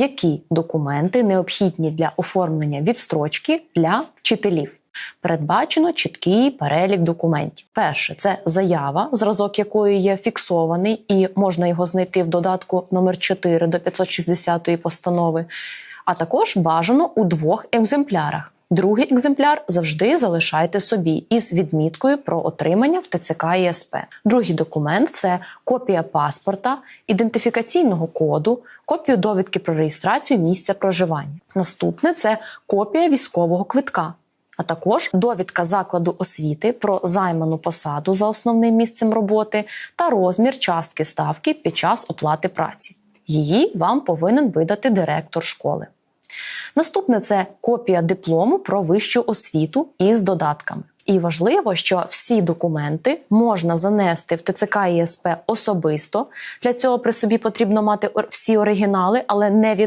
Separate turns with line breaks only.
які документи необхідні для оформлення відстрочки для вчителів. Передбачено чіткий перелік документів. Перше це заява, зразок якої є фіксований, і можна його знайти в додатку номер 4 до 560 постанови. А також бажано у двох екземплярах. Другий екземпляр завжди залишайте собі із відміткою про отримання в ТЦК і СП. Другий документ це копія паспорта, ідентифікаційного коду, копію довідки про реєстрацію місця проживання. Наступне це копія військового квитка. А також довідка закладу освіти про займану посаду за основним місцем роботи та розмір частки ставки під час оплати праці. Її вам повинен видати директор школи. Наступне це копія диплому про вищу освіту із додатками. І важливо, що всі документи можна занести в ТЦК і СП особисто. Для цього при собі потрібно мати всі оригінали, але не віддавати